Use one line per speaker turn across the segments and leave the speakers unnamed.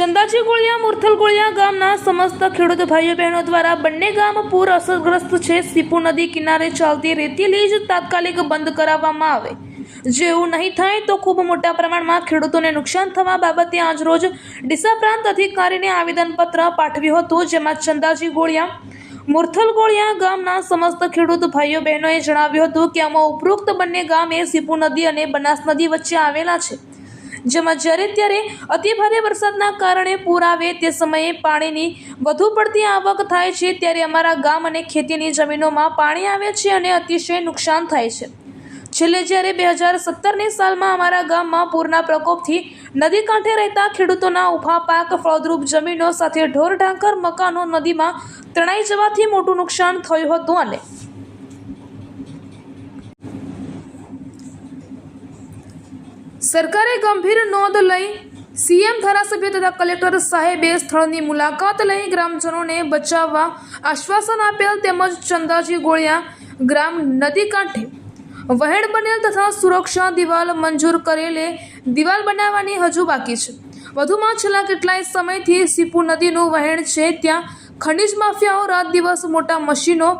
ચંદાજી ગોળિયા, મુરથલ ગોળિયા ગામના સમસ્ત ખેડૂત ભાઈઓ બહેનો દ્વારા બંને ગામ પૂર અસરગ્રસ્ત છે. સીપુ નદી કિનારે ચાલતી રેતીલી જ તાત્કાલિક બંધ કરાવવામાં આવે. જો એવું નહીં થાય તો ખૂબ મોટા પ્રમાણમાં ખેડૂતોને નુકસાન થવા બાબતે આજરોજ ડીસા પ્રાંત અધિકારીને આવેદનપત્ર પાઠવ્યું હતું, જેમાં ચંદાજી ગોળિયા, મુરથલ ગોળિયા ગામના સમસ્ત ખેડૂત ભાઈઓ બહેનોએ જણાવ્યું હતું કે આમાં ઉપરોક્ત બંને ગામ એ સીપુ નદી અને બનાસ નદી વચ્ચે આવેલા છે. જેમાં જ્યારે ત્યારે અતિભારે વરસાદના કારણે પૂર આવે તે સમયે પાણીની વધુ પડતી આવક થાય છે, ત્યારે અમારા ગામ અને ખેતીની જમીનોમાં પાણી આવે છે અને અતિશય નુકસાન થાય છે. છેલ્લે જ્યારે બે હજાર સત્તરની સાલમાં અમારા ગામમાં પૂરના પ્રકોપથી નદી કાંઠે રહેતા ખેડૂતોના ઊભા પાક ફળદ્રુપ જમીનો સાથે ઢોર ઢાંકર મકાનો નદીમાં તણાઈ જવાથી મોટું નુકસાન થયું હતું અને સરકારે ગંભીર નોંધ લઈ સીએમ ધારાસભ્ય તથા કલેક્ટર સાહેબે સ્થળની મુલાકાત લઈ ગ્રામજનોને બચાવવા આશ્વાસન આપેલ તેમજ ચંદાજી ગોળિયા ગ્રામ નદી કાંઠે વહેણ બનેલ તથા સુરક્ષા દિવાલ મંજૂર કરેલે દિવાલ બનાવવાની હજુ બાકી છે. વધુમાં છેલ્લા કેટલાય સમયથી સીપુ નદીનું વહેણ છે. ત્યાં ખનિજ માફિયાઓ રાત દિવસ મોટા મશીનો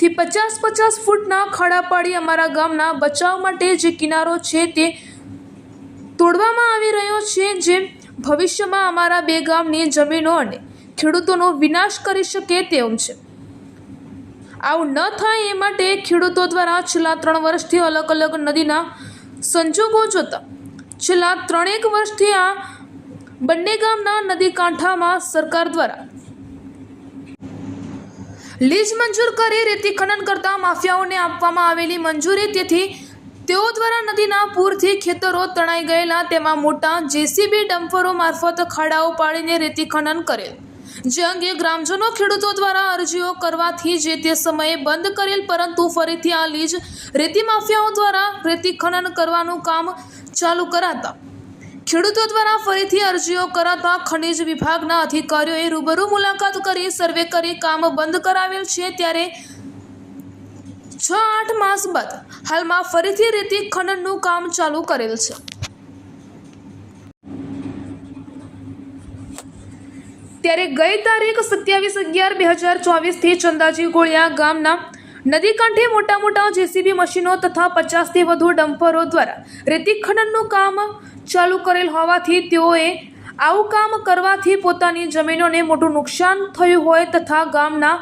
થી પચાસ પચાસ ફૂટના ખાડા પાડી અમારા ગામના બચાવ માટે જે કિનારો છે તે તોડવામાં આવી રહ્યો છે, જે ભવિષ્યમાં અમારા બે ગામની જમીનો અને ખેડૂતોનો વિનાશ કરી શકે તેમ છે. આવું ન થાય એ માટે ખેડૂતો દ્વારા છેલ્લા ત્રણ વર્ષથી અલગ અલગ નદીના સંજોગો જોતા છેલ્લા ત્રણેક વર્ષથી આ બંને ગામના નદી કાંઠામાં સરકાર દ્વારા લીજ મંજૂર કરી રેતી ખનન કરતા માફિયાઓને આપવામાં આવેલી મંજૂરી તેથી તેઓ દ્વારા નદીના પૂરથી ખેતરો તણાઈ ગયેલા તેમાં મોટા જેસીબી ડમ્પરો મારફત ખાડાઓ પાડીને રેતી ખનન કરેલ. જે અંગે ગ્રામજનો ખેડૂતો દ્વારા અરજીઓ કરવાથી જે તે સમયે બંધ કરેલ, પરંતુ ફરીથી આ લીજ રેતી માફિયાઓ દ્વારા રેતી ખનન કરવાનું કામ ચાલુ કરાતા ખેડૂતો દ્વારા ફરીથી અરજીઓ કરાતા ખનિજ વિભાગના અધિકારીઓએ રૂબરૂ મુલાકાત કરી સર્વે કરી કામ બંધ કરાવેલ છે ત્યારે છ આઠ માસ બાદ હાલમાં ફરીથી રેતી ખનનનું કામ ચાલુ કરેલ છે. ત્યારે ગઈ તારીખ સત્યાવીસ અગિયાર બે હજાર ચોવીસથી ચંદાજી ગોળિયા ગામના નદી કાંઠે મોટા મોટા જેસીબી મશીનો તથા પચાસથી વધુ ડમ્પરો દ્વારા રેતી ખનનનું કામ ચાલુ કરેલ હોવાથી તેઓએ આવું કામ કરવાથી પોતાની જમીનોને મોટું નુકસાન થયું હોય તથા ગામના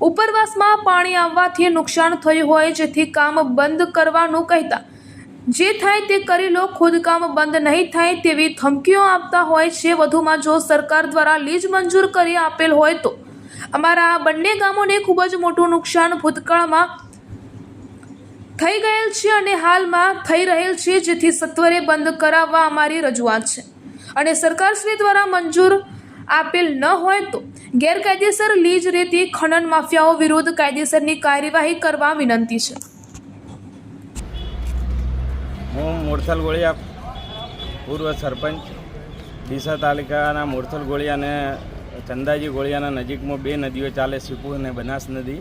ઉપરવાસમાં પાણી આવવાથી નુકસાન થયું હોય જેથી કામ બંધ કરવાનું કહેતા, જે થાય તે કરી લો ખોદકામ બંધ નહીં થાય તેવી ધમકીઓ આપતા હોય છે. વધુમાં જો સરકાર દ્વારા લીજ મંજૂર કરી આપેલ હોય તો અમારા આ બંને ગામોને ખૂબ જ મોટું નુકસાન ભૂતકાળમાં થઈ ગયેલ છે અને હાલમાં થઈ રહેલ છે, જેથી સત્વરે બંધ કરાવવા અમારી રજૂઆત છે. અને સરકારશ્રી દ્વારા મંજૂર આપેલ ન હોય તો ગેરકાયદેસર લીજ રેતી ખનન માફિયાઓ વિરુદ્ધ કાયદેસરની કાર્યવાહી કરવા વિનંતી છે.
હું મોરથલ ગોળિયા પૂર્વ સરપંચ, ડીસા તાલુકાના મોરથલ ગોળિયા અને ચંદાજી ગોળિયાના નજીકમાં બે નદીઓ ચાલે, સીપુ અને બનાસ નદી.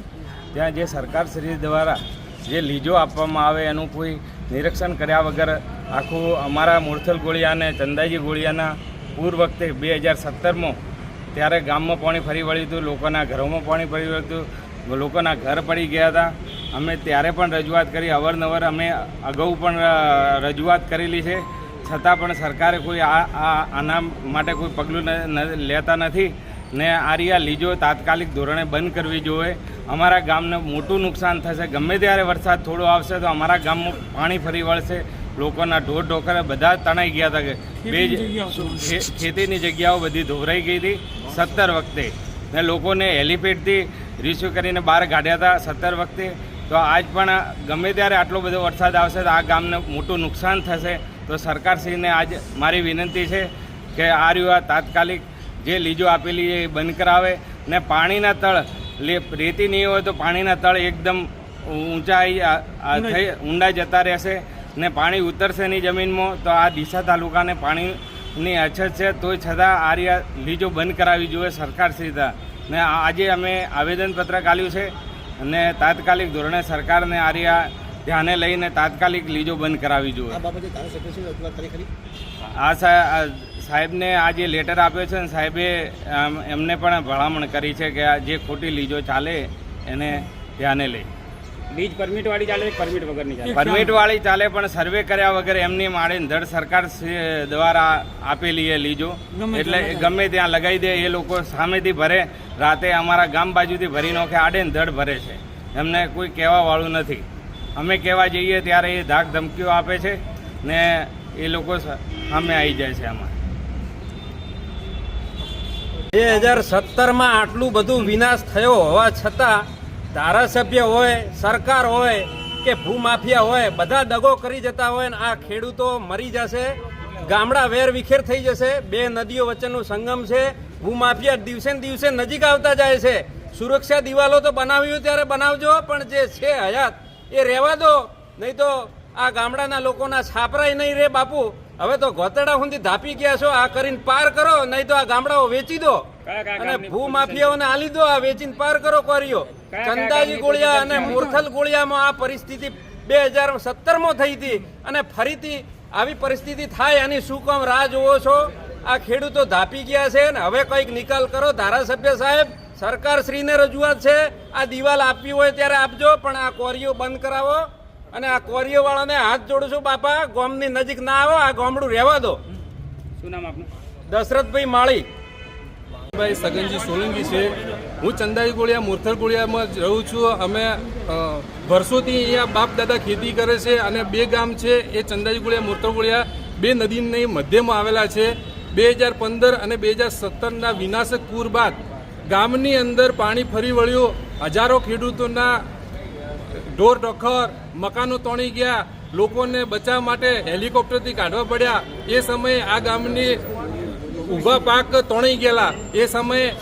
ત્યાં જે સરકારશ્રી દ્વારા જે લીજો આપવામાં આવે એનું કોઈ નિરીક્ષણ કર્યા વગર આખું અમારા મૂર્થલ ગોળિયા અને ચંદાજી ગોળિયાના પૂર વખતે બે હજાર સત્તરમાં ત્યારે ગામમાં પાણી ફરી વળ્યું હતું, લોકોના ઘરોમાં પાણી ફરી વળ્યું હતું, લોકોના ઘર પડી ગયા હતા. અમે ત્યારે પણ રજૂઆત કરી, અવારનવાર અમે અગાઉ પણ રજૂઆત કરેલી છે. છતાં પણ સરકારે કોઈ આ આના માટે કોઈ પગલું લેતા નથી ને આરિયા લીજો તાત્કાલિક ધોરણે બંધ કરવી જોઈએ. અમારા ગામને મોટું નુકસાન થશે. ગમે ત્યારે વરસાદ થોડો આવશે તો અમારા ગામમાં પાણી ફરી વળશે. લોકોના ઢોર ઢોકરે બધા તણાઈ ગયા હતા કે બે જ- ખેતીની જગ્યાઓ બધી ધોવરાઈ ગઈ હતી સત્તર વખતે. ને લોકોને હેલિપેડથી રિસ્યુ કરીને બહાર કાઢ્યા હતા સત્તર વખતે. તો આજ પણ ગમે ત્યારે આટલો બધો વરસાદ આવશે તો આ ગામને મોટું નુકસાન થશે. તો સરકારશ્રીને આજ મારી વિનંતી છે કે આ રહ્યું આ તાત્કાલિક જે લીજો આપેલી છે એ બંધ કરાવે ને પાણીના તળ રેતી નહીં હોય તો પાણીના તળ એકદમ ઊંચાઈ થઈ ઊંડા જતા રહેશે ને પાણી ઉતરશે નહીં જમીનમાં તો આ ડીસા તાલુકાને પાણીની અછત છે. તોય છતાં આ રહ્યા લીજો બંધ કરાવવી જોઈએ સરકારશ્રી દ્વારા ને આજે અમે આવેદનપત્ર કાઢ્યું છે અને તાત્કાલિક ધોરણે સરકારને આ રહ્યા ધ્યાને લઈને તાત્કાલિક લીજો બંધ કરાવી જોઈએ.
આ
સાહેબને આ જે લેટર આપ્યો છે ને સાહેબે એમને પણ ભલામણ કરી છે કે આ જે ખોટી લીજો ચાલે એને ધ્યાને લઈ.
લીજ પરમિટ વાળી ચાલે પરમિટ વગરની ચાલે?
પરમિટ વાળી ચાલે પણ સર્વે કર્યા વગર એમની માળે ધડ સરકાર દ્વારા આપેલી એ લીજો. એટલે ગમે ત્યાં લગાવી દે એ લોકો સામેથી ભરે. રાતે અમારા ગામ બાજુથી ભરી નોખે આડે ને ધડ ભરે છે. એમને કોઈ કહેવાવાળું નથી. અમે કહેવા જઈએ ત્યારે એ ધાક ધમકીઓ આપે છે ને એ લોકો સામે આવી જાય છે આમાં.
બે હજાર સત્તરમાં આટલું બધું વિનાશ થયો હોવા છતાં ધારાસભ્ય હોય, સરકાર હોય કે ભૂમાફિયા હોય, બધા દગો કરી જતા હોય ને આ ખેડૂતો મરી જશે, ગામડા વેર વિખેર થઈ જશે, બે નદીઓ વચ્ચેનું સંગમ છે, ભૂમાફિયા દિવસે ને દિવસે નજીક આવતા જાય છે. સુરક્ષા દિવાલો તો બનાવ્યું ત્યારે બનાવજો, પણ જે છે હયાત એ રહેવા દો. નહીં તો આ ગામડાના લોકોના છાપરાય નહીં રે બાપુ. હવે તો ગોતડા સુધી ધાપી ગયા છો. આ કરીને પાર કરો. નહીં તો આ ગામડાઓ વેચી દો. અને ભૂ માફિયાઓને આલી દો. આ વેચીને પાર કરો કોરીઓ ચંદાજી ગોળિયા અને
મુરથલ
મૂર્ખલ ગોળિયામાં આ પરિસ્થિતિ બે હજાર સત્તરમાં થઈ હતી અને ફરીથી આવી પરિસ્થિતિ થાય. એની શું કામ રાહ જોવો છો? આ ખેડૂતો ધાપી ગયા છે ને હવે કંઈક નિકાલ કરો. ધારાસભ્ય સાહેબ સરકાર શ્રીને રજૂઆત છે આ દિવાલ આપવી હોય ત્યારે આપજો પણ આ કોરીઓ બંધ કરાવો અને આ કોરીઓ વાળાને હાથ જોડું છું બાપા ગોમની નજીક ના આવો આ ગામડું રહેવા દો.
શું નામ આપનું?
દશરથભાઈ માળી.
ભાઈ સગનજી સોલંકી છે. હું ચંદાઈ ગોળિયા મુરથલ ગોળિયામાં જ રહું છું. અમે વર્ષોથી અહીંયા બાપ દાદા ખેતી કરે છે અને બે ગામ છે એ ચંદાઈ ગોળિયા મુરથલ ગોળિયા. બે નદીની મધ્યમાં આવેલા છે. બે હજાર પંદર અને બે હજાર સત્તરના વિનાશક પૂર બાદ ગામની અંદર પાણી ફરી વળ્યું. હજારો ખેડૂતોના ઢોર, ઢોખર, મકાનો તોણી ગયા. લોકોને બચાવવા માટે હેલિકોપ્ટરથી કાઢવા પડ્યા. એ સમયે આ ગામની ઊભા પાક તોણી ગયેલા. એ સમયે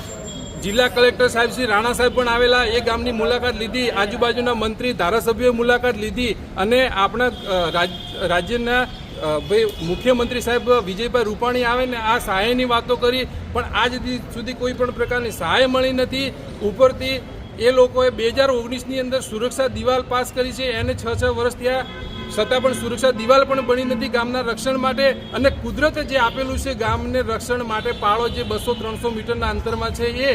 જિલ્લા કલેક્ટર સાહેબ શ્રી રાણા સાહેબ પણ આવેલા. એ ગામની મુલાકાત લીધી. આજુબાજુના મંત્રી, ધારાસભ્યોએ મુલાકાત લીધી અને આપણા રાજ- રાજ્યના ભાઈ, મુખ્યમંત્રી સાહેબ વિજયભાઈ રૂપાણી આવે ને આ સહાયની વાતો કરી, પણ આજ સુધી કોઈ પણ પ્રકારની સહાય મળી નથી. ઉપરથી એ લોકોએ બે હજાર ઓગણીસની અંદર સુરક્ષા દિવાલ પાસ કરી છે. એને છ છ વર્ષ થયા. છતાં પણ સુરક્ષા દિવાલ પણ બની નથી ગામના રક્ષણ માટે. અને કુદરતે જે આપેલું છે ગામને રક્ષણ માટે પાળો જે બસો ત્રણસો મીટરના અંતરમાં છે એ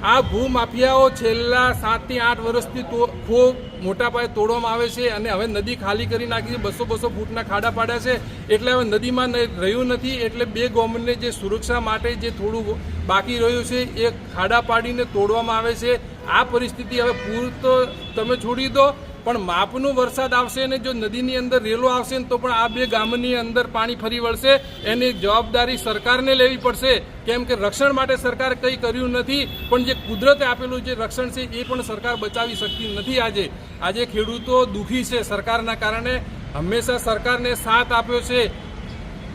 આ ભૂમાફિયાઓ છેલ્લા સાતથી આઠ વર્ષથી ખૂબ મોટા પાયે તોડવામાં આવે છે અને હવે નદી ખાલી કરી નાખી છે, બસો બસો ફૂટના ખાડા પાડ્યા છે. એટલે હવે નદીમાં રહ્યું નથી, એટલે બે ગવર્મેન્ટને જે સુરક્ષા માટે જે થોડું બાકી રહ્યું છે, એ ખાડા પાડીને તોડવામાં આવે છે. આ પરિસ્થિતિ હવે પૂર તો તમે છોડી દો. પણ માપનો વરસાદ આવશે અને જો નદીની અંદર રેલો આવશે ને તો પણ આ બે ગામની અંદર પાણી ફરી વળશે. એની જવાબદારી સરકારને લેવી પડશે. કેમ કે રક્ષણ માટે સરકાર કંઈ કર્યું નથી, પણ જે કુદરતે આપેલું જે રક્ષણ છે એ પણ સરકાર બચાવી શકતી નથી આજે. આજે ખેડૂતો દુઃખી છે સરકારના કારણે. હંમેશા સરકારને સાથ આપ્યો છે.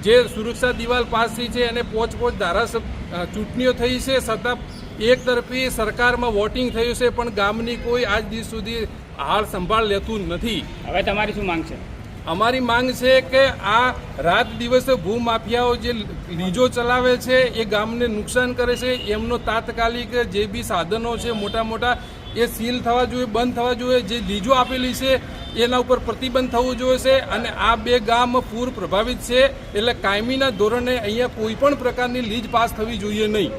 જે સુરક્ષા દિવાલ પાસ થઈ છે અને પોચ પોચ ધારાસભ્ય ચૂંટણીઓ થઈ છે. છતાં એક તરફી સરકારમાં વોટિંગ થયું છે, પણ ગામની કોઈ આજ દિવસ સુધી હાલ સંભાળ લેતું નથી.
હવે તમારી શું માંગ છે?
અમારી માંગ છે કે આ રાત દિવસે ભૂમાફિયાઓ જે લીજો ચલાવે છે એ ગામને નુકસાન કરે છે. એમનો તાત્કાલિક જે બી સાધનો છે મોટા મોટા એ સીલ થવા જોઈએ બંધ થવા જોઈએ. જે લીજો આપેલી છે એના ઉપર પ્રતિબંધ થવું જોઈએ છે. અને આ બે ગામ પૂર પ્રભાવિત છે. એટલે કાયમીના ધોરણે અહીંયા કોઈ પણ પ્રકારની લીજ પાસ થવી જોઈએ નહીં.